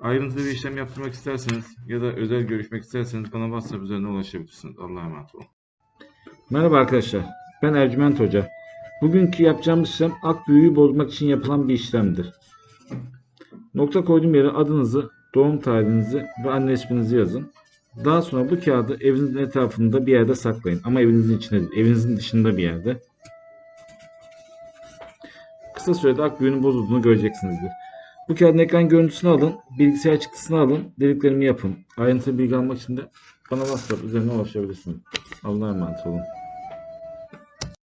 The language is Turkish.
Ayrıntılı bir işlem yaptırmak isterseniz ya da özel görüşmek isterseniz bana WhatsApp üzerinden ulaşabilirsiniz. Allah'a emanet olun. Merhaba arkadaşlar. Ben Ercüment Hoca. Bugünkü yapacağımız işlem ak büyüğü bozmak için yapılan bir işlemdir. Nokta koyduğum yere adınızı, doğum tarihinizi ve anne isminizi yazın. Daha sonra bu kağıdı evinizin etrafında bir yerde saklayın. Ama evinizin içinde değil, evinizin dışında bir yerde. Kısa sürede ak büyüğünün bozulduğunu göreceksinizdir. Bu kağıdın ekran görüntüsünü alın, bilgisayar çıktısını alın, dediklerimi yapın. Ayrıntılı bilgi almak için de bana WhatsApp üzerinden ulaşabilirsiniz. Allah'a emanet olun.